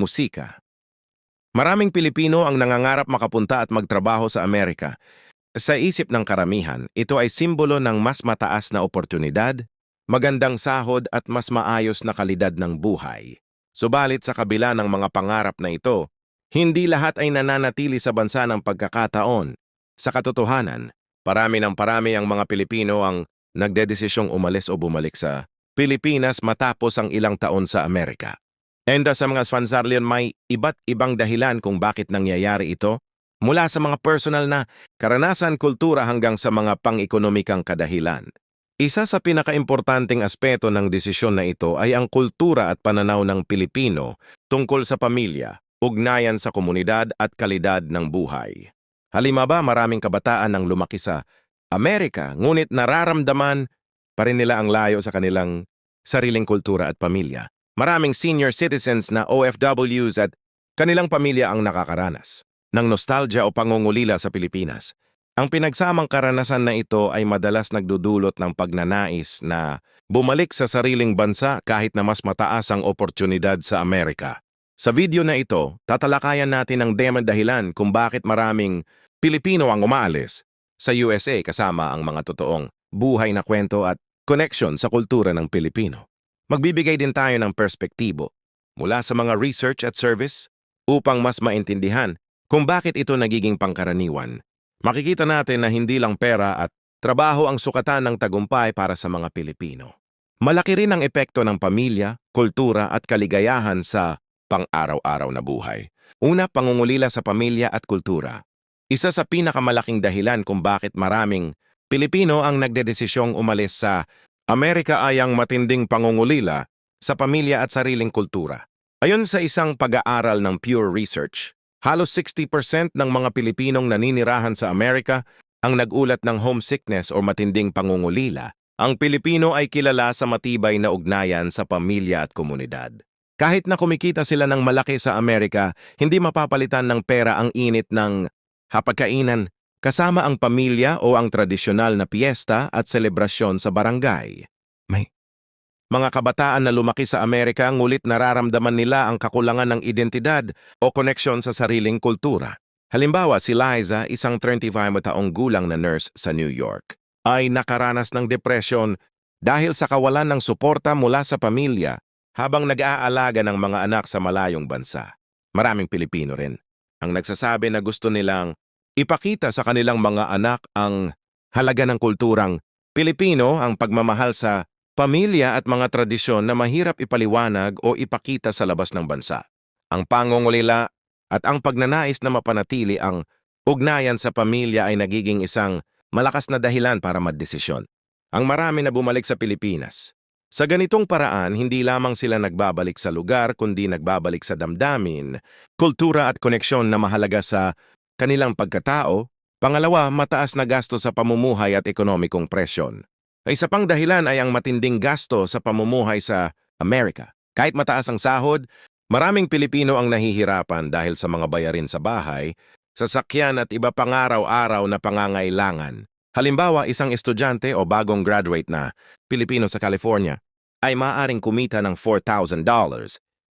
musika. Maraming Pilipino ang nangangarap makapunta at magtrabaho sa Amerika. Sa isip ng karamihan, ito ay simbolo ng mas mataas na oportunidad, magandang sahod at mas maayos na kalidad ng buhay. Subalit sa kabila ng mga pangarap na ito, hindi lahat ay nananatili sa bansa ng pagkakataon. Sa katotohanan, parami ng parami ang mga Pilipino ang nagdedesisyong umalis o bumalik sa Pilipinas matapos ang ilang taon sa Amerika. Uh, sa mga Swansarlian may iba't ibang dahilan kung bakit nangyayari ito, mula sa mga personal na karanasan kultura hanggang sa mga pang-ekonomikang kadahilan. Isa sa pinakaimportanteng aspeto ng desisyon na ito ay ang kultura at pananaw ng Pilipino tungkol sa pamilya, ugnayan sa komunidad at kalidad ng buhay. Halimaba maraming kabataan ang lumaki sa Amerika ngunit nararamdaman pa rin nila ang layo sa kanilang sariling kultura at pamilya. Maraming senior citizens na OFWs at kanilang pamilya ang nakakaranas ng nostalgia o pangungulila sa Pilipinas. Ang pinagsamang karanasan na ito ay madalas nagdudulot ng pagnanais na bumalik sa sariling bansa kahit na mas mataas ang oportunidad sa Amerika. Sa video na ito, tatalakayan natin ang demo dahilan kung bakit maraming Pilipino ang umaalis sa USA kasama ang mga totoong buhay na kwento at connection sa kultura ng Pilipino. Magbibigay din tayo ng perspektibo mula sa mga research at service upang mas maintindihan kung bakit ito nagiging pangkaraniwan. Makikita natin na hindi lang pera at trabaho ang sukatan ng tagumpay para sa mga Pilipino. Malaki rin ang epekto ng pamilya, kultura at kaligayahan sa pang-araw-araw na buhay. Una, pangungulila sa pamilya at kultura. Isa sa pinakamalaking dahilan kung bakit maraming Pilipino ang nagdedesisyong umalis sa Amerika ay ang matinding pangungulila sa pamilya at sariling kultura. Ayon sa isang pag-aaral ng Pure Research, halos 60% ng mga Pilipinong naninirahan sa Amerika ang nagulat ng homesickness o matinding pangungulila. Ang Pilipino ay kilala sa matibay na ugnayan sa pamilya at komunidad. Kahit na kumikita sila ng malaki sa Amerika, hindi mapapalitan ng pera ang init ng hapagkainan kasama ang pamilya o ang tradisyonal na piyesta at selebrasyon sa barangay. May mga kabataan na lumaki sa Amerika ngulit nararamdaman nila ang kakulangan ng identidad o koneksyon sa sariling kultura. Halimbawa, si Liza, isang 35 taong gulang na nurse sa New York, ay nakaranas ng depresyon dahil sa kawalan ng suporta mula sa pamilya habang nag-aalaga ng mga anak sa malayong bansa. Maraming Pilipino rin ang nagsasabi na gusto nilang ipakita sa kanilang mga anak ang halaga ng kulturang Pilipino ang pagmamahal sa pamilya at mga tradisyon na mahirap ipaliwanag o ipakita sa labas ng bansa. Ang pangungulila at ang pagnanais na mapanatili ang ugnayan sa pamilya ay nagiging isang malakas na dahilan para magdesisyon. Ang marami na bumalik sa Pilipinas. Sa ganitong paraan, hindi lamang sila nagbabalik sa lugar kundi nagbabalik sa damdamin, kultura at koneksyon na mahalaga sa kanilang pagkatao, pangalawa, mataas na gasto sa pamumuhay at ekonomikong presyon. Isa pang dahilan ay ang matinding gasto sa pamumuhay sa Amerika. Kahit mataas ang sahod, maraming Pilipino ang nahihirapan dahil sa mga bayarin sa bahay, sasakyan at iba pang araw-araw na pangangailangan. Halimbawa, isang estudyante o bagong graduate na Pilipino sa California ay maaaring kumita ng $4,000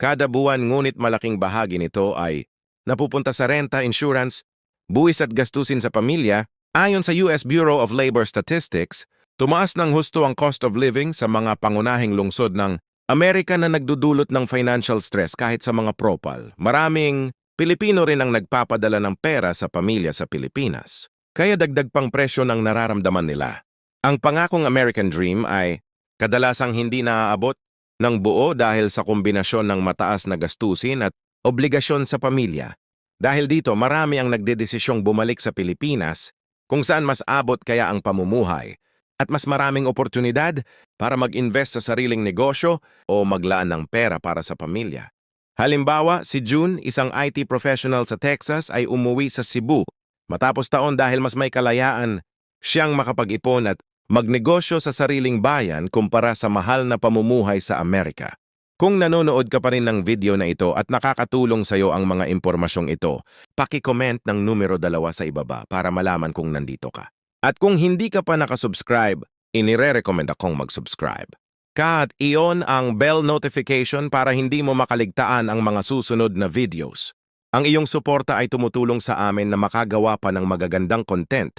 kada buwan ngunit malaking bahagi nito ay napupunta sa renta, insurance, buwis at gastusin sa pamilya, ayon sa US Bureau of Labor Statistics, tumaas ng husto ang cost of living sa mga pangunahing lungsod ng Amerika na nagdudulot ng financial stress kahit sa mga propal. Maraming Pilipino rin ang nagpapadala ng pera sa pamilya sa Pilipinas. Kaya dagdag pang presyo ng nararamdaman nila. Ang pangakong American Dream ay kadalasang hindi naaabot ng buo dahil sa kombinasyon ng mataas na gastusin at obligasyon sa pamilya. Dahil dito, marami ang nagdedesisyong bumalik sa Pilipinas kung saan mas abot kaya ang pamumuhay at mas maraming oportunidad para mag-invest sa sariling negosyo o maglaan ng pera para sa pamilya. Halimbawa, si June, isang IT professional sa Texas ay umuwi sa Cebu matapos taon dahil mas may kalayaan siyang makapag-ipon at magnegosyo sa sariling bayan kumpara sa mahal na pamumuhay sa Amerika. Kung nanonood ka pa rin ng video na ito at nakakatulong sa iyo ang mga impormasyong ito, paki-comment ng numero dalawa sa ibaba para malaman kung nandito ka. At kung hindi ka pa nakasubscribe, inire-recommend akong mag-subscribe. ka at iyon ang bell notification para hindi mo makaligtaan ang mga susunod na videos. Ang iyong suporta ay tumutulong sa amin na makagawa pa ng magagandang content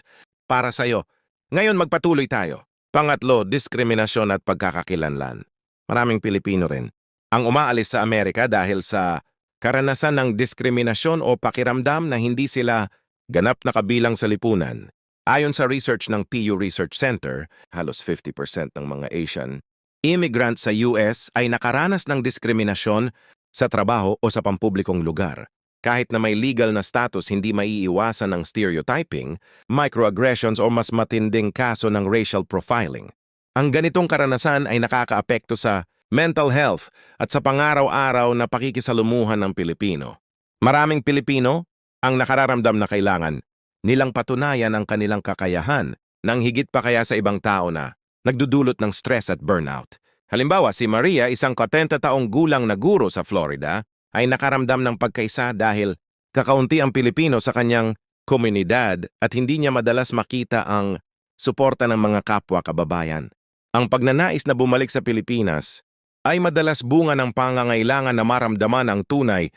para sa iyo. Ngayon magpatuloy tayo. Pangatlo, diskriminasyon at pagkakakilanlan. Maraming Pilipino rin ang umaalis sa Amerika dahil sa karanasan ng diskriminasyon o pakiramdam na hindi sila ganap na kabilang sa lipunan. Ayon sa research ng PU Research Center, halos 50% ng mga Asian immigrant sa US ay nakaranas ng diskriminasyon sa trabaho o sa pampublikong lugar. Kahit na may legal na status, hindi maiiwasan ng stereotyping, microaggressions o mas matinding kaso ng racial profiling. Ang ganitong karanasan ay nakakaapekto sa mental health at sa pangaraw-araw na pakikisalumuhan ng Pilipino. Maraming Pilipino ang nakararamdam na kailangan nilang patunayan ang kanilang kakayahan nang higit pa kaya sa ibang tao na nagdudulot ng stress at burnout. Halimbawa, si Maria, isang 40 taong gulang na guro sa Florida, ay nakaramdam ng pagkaisa dahil kakaunti ang Pilipino sa kanyang komunidad at hindi niya madalas makita ang suporta ng mga kapwa kababayan. Ang pagnanais na bumalik sa Pilipinas ay madalas bunga ng pangangailangan na maramdaman ang tunay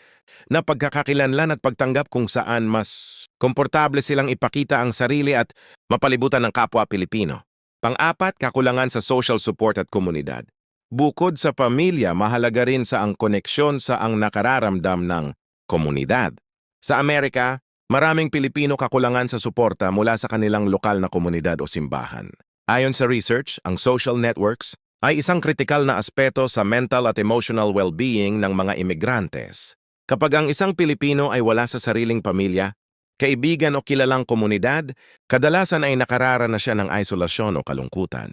na pagkakakilanlan at pagtanggap kung saan mas komportable silang ipakita ang sarili at mapalibutan ng kapwa Pilipino. Pang-apat, kakulangan sa social support at komunidad. Bukod sa pamilya, mahalaga rin sa ang koneksyon sa ang nakararamdam ng komunidad. Sa Amerika, maraming Pilipino kakulangan sa suporta mula sa kanilang lokal na komunidad o simbahan. Ayon sa research, ang social networks ay isang kritikal na aspeto sa mental at emotional well-being ng mga imigrantes. Kapag ang isang Pilipino ay wala sa sariling pamilya, kaibigan o kilalang komunidad, kadalasan ay nakarara na siya ng isolasyon o kalungkutan.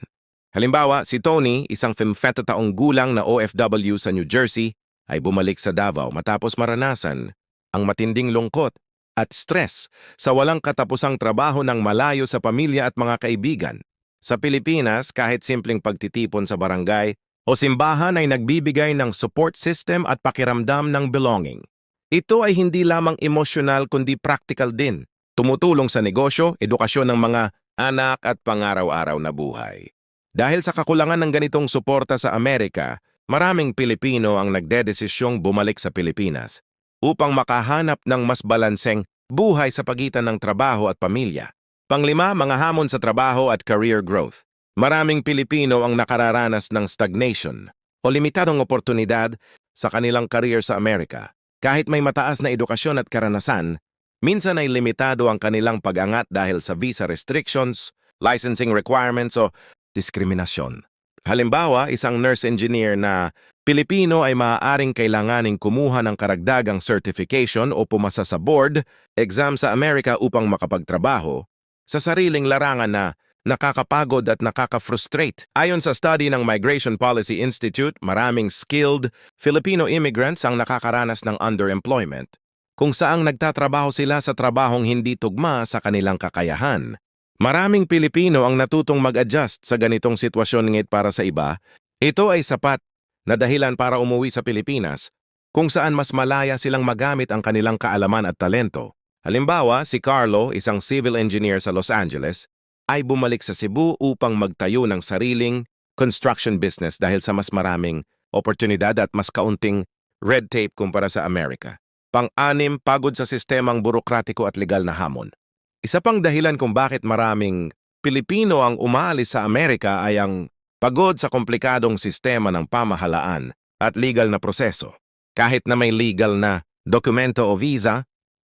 Halimbawa, si Tony, isang 50 taong gulang na OFW sa New Jersey, ay bumalik sa Davao matapos maranasan ang matinding lungkot at stress sa walang katapusang trabaho ng malayo sa pamilya at mga kaibigan. Sa Pilipinas, kahit simpleng pagtitipon sa barangay o simbahan ay nagbibigay ng support system at pakiramdam ng belonging. Ito ay hindi lamang emosyonal kundi practical din. Tumutulong sa negosyo, edukasyon ng mga anak at pangaraw-araw na buhay. Dahil sa kakulangan ng ganitong suporta sa Amerika, maraming Pilipino ang nagdedesisyong bumalik sa Pilipinas upang makahanap ng mas balanseng buhay sa pagitan ng trabaho at pamilya. Panglima, mga hamon sa trabaho at career growth. Maraming Pilipino ang nakararanas ng stagnation o limitadong oportunidad sa kanilang career sa Amerika. Kahit may mataas na edukasyon at karanasan, minsan ay limitado ang kanilang pag-angat dahil sa visa restrictions, licensing requirements o diskriminasyon. Halimbawa, isang nurse engineer na Pilipino ay maaaring kailanganing kumuha ng karagdagang certification o pumasa sa board, exam sa Amerika upang makapagtrabaho, sa sariling larangan na nakakapagod at nakaka-frustrate. Ayon sa study ng Migration Policy Institute, maraming skilled Filipino immigrants ang nakakaranas ng underemployment, kung saang nagtatrabaho sila sa trabahong hindi tugma sa kanilang kakayahan. Maraming Pilipino ang natutong mag-adjust sa ganitong sitwasyon ngit para sa iba. Ito ay sapat na dahilan para umuwi sa Pilipinas kung saan mas malaya silang magamit ang kanilang kaalaman at talento. Halimbawa, si Carlo, isang civil engineer sa Los Angeles, ay bumalik sa Cebu upang magtayo ng sariling construction business dahil sa mas maraming oportunidad at mas kaunting red tape kumpara sa Amerika. Pang-anim, pagod sa sistemang burokratiko at legal na hamon. Isa pang dahilan kung bakit maraming Pilipino ang umaalis sa Amerika ay ang pagod sa komplikadong sistema ng pamahalaan at legal na proseso. Kahit na may legal na dokumento o visa,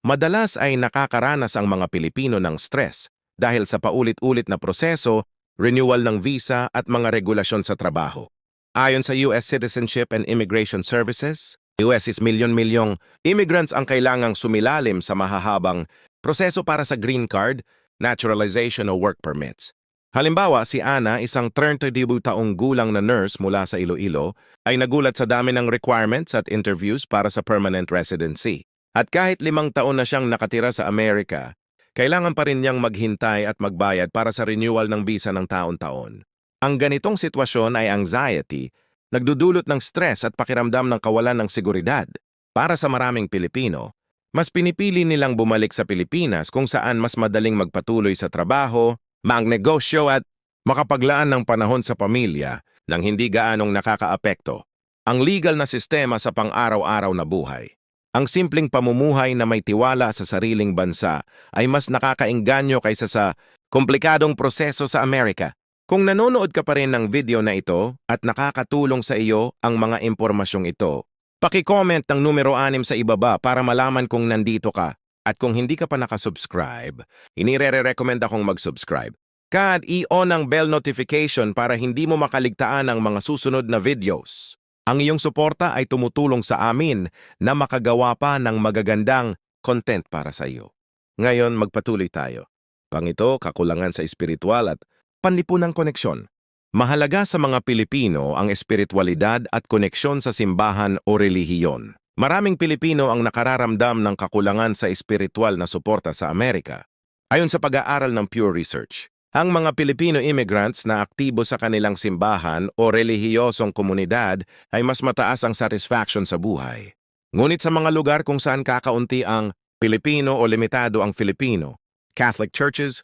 Madalas ay nakakaranas ang mga Pilipino ng stress dahil sa paulit-ulit na proseso, renewal ng visa at mga regulasyon sa trabaho. Ayon sa US Citizenship and Immigration Services, US is milyon-milyong immigrants ang kailangang sumilalim sa mahahabang proseso para sa green card, naturalization o work permits. Halimbawa, si Ana, isang 32 taong gulang na nurse mula sa Iloilo, ay nagulat sa dami ng requirements at interviews para sa permanent residency. At kahit limang taon na siyang nakatira sa Amerika, kailangan pa rin niyang maghintay at magbayad para sa renewal ng visa ng taon-taon. Ang ganitong sitwasyon ay anxiety, nagdudulot ng stress at pakiramdam ng kawalan ng seguridad. Para sa maraming Pilipino, mas pinipili nilang bumalik sa Pilipinas kung saan mas madaling magpatuloy sa trabaho, magnegosyo at makapaglaan ng panahon sa pamilya ng hindi gaanong nakakaapekto ang legal na sistema sa pang-araw-araw na buhay. Ang simpleng pamumuhay na may tiwala sa sariling bansa ay mas nakakainganyo kaysa sa komplikadong proseso sa Amerika. Kung nanonood ka pa rin ng video na ito at nakakatulong sa iyo ang mga impormasyong ito, paki-comment ng numero 6 sa ibaba para malaman kung nandito ka. At kung hindi ka pa nakasubscribe, inire-recommend akong mag-subscribe. Kad i-on ang bell notification para hindi mo makaligtaan ang mga susunod na videos. Ang iyong suporta ay tumutulong sa amin na makagawa pa ng magagandang content para sa iyo. Ngayon, magpatuloy tayo. Pangito, kakulangan sa espiritual at panlipunang koneksyon. Mahalaga sa mga Pilipino ang espiritualidad at koneksyon sa simbahan o relihiyon. Maraming Pilipino ang nakararamdam ng kakulangan sa espiritual na suporta sa Amerika. Ayon sa pag-aaral ng Pure Research, ang mga Filipino immigrants na aktibo sa kanilang simbahan o relihiyosong komunidad ay mas mataas ang satisfaction sa buhay. Ngunit sa mga lugar kung saan kakaunti ang Pilipino o limitado ang Filipino, Catholic churches,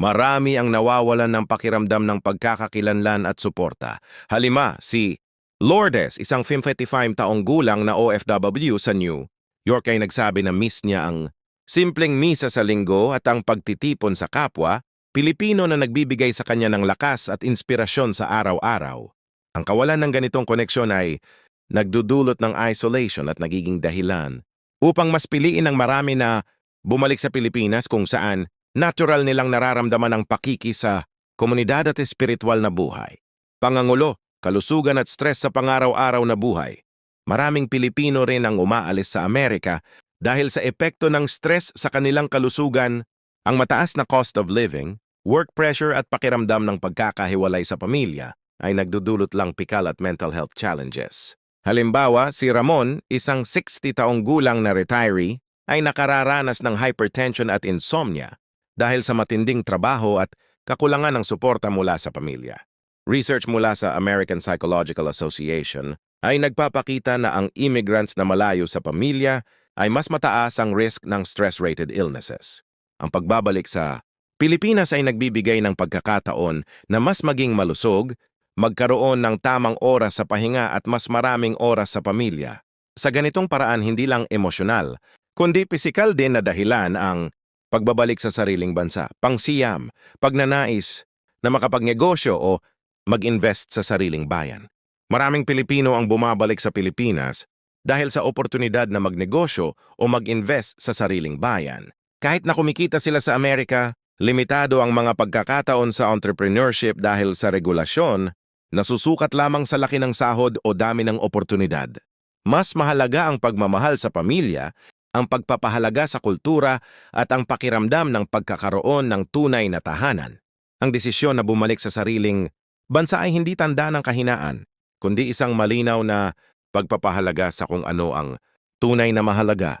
marami ang nawawalan ng pakiramdam ng pagkakakilanlan at suporta. Halima, si Lourdes, isang 55 taong gulang na OFW sa New York ay nagsabi na miss niya ang simpleng misa sa linggo at ang pagtitipon sa kapwa, Pilipino na nagbibigay sa kanya ng lakas at inspirasyon sa araw-araw. Ang kawalan ng ganitong koneksyon ay nagdudulot ng isolation at nagiging dahilan upang mas piliin ng marami na bumalik sa Pilipinas kung saan natural nilang nararamdaman ang pakiki sa komunidad at espiritual na buhay. Pangangulo, kalusugan at stress sa pangaraw-araw na buhay. Maraming Pilipino rin ang umaalis sa Amerika dahil sa epekto ng stress sa kanilang kalusugan ang mataas na cost of living, work pressure at pakiramdam ng pagkakahiwalay sa pamilya ay nagdudulot lang pikal at mental health challenges. Halimbawa, si Ramon, isang 60 taong gulang na retiree, ay nakararanas ng hypertension at insomnia dahil sa matinding trabaho at kakulangan ng suporta mula sa pamilya. Research mula sa American Psychological Association ay nagpapakita na ang immigrants na malayo sa pamilya ay mas mataas ang risk ng stress-rated illnesses. Ang pagbabalik sa Pilipinas ay nagbibigay ng pagkakataon na mas maging malusog, magkaroon ng tamang oras sa pahinga at mas maraming oras sa pamilya. Sa ganitong paraan hindi lang emosyonal, kundi pisikal din na dahilan ang pagbabalik sa sariling bansa, pangsiyam, pagnanais na makapagnegosyo o mag-invest sa sariling bayan. Maraming Pilipino ang bumabalik sa Pilipinas dahil sa oportunidad na magnegosyo o mag-invest sa sariling bayan. Kahit na kumikita sila sa Amerika, limitado ang mga pagkakataon sa entrepreneurship dahil sa regulasyon, nasusukat lamang sa laki ng sahod o dami ng oportunidad. Mas mahalaga ang pagmamahal sa pamilya, ang pagpapahalaga sa kultura at ang pakiramdam ng pagkakaroon ng tunay na tahanan. Ang desisyon na bumalik sa sariling bansa ay hindi tanda ng kahinaan, kundi isang malinaw na pagpapahalaga sa kung ano ang tunay na mahalaga.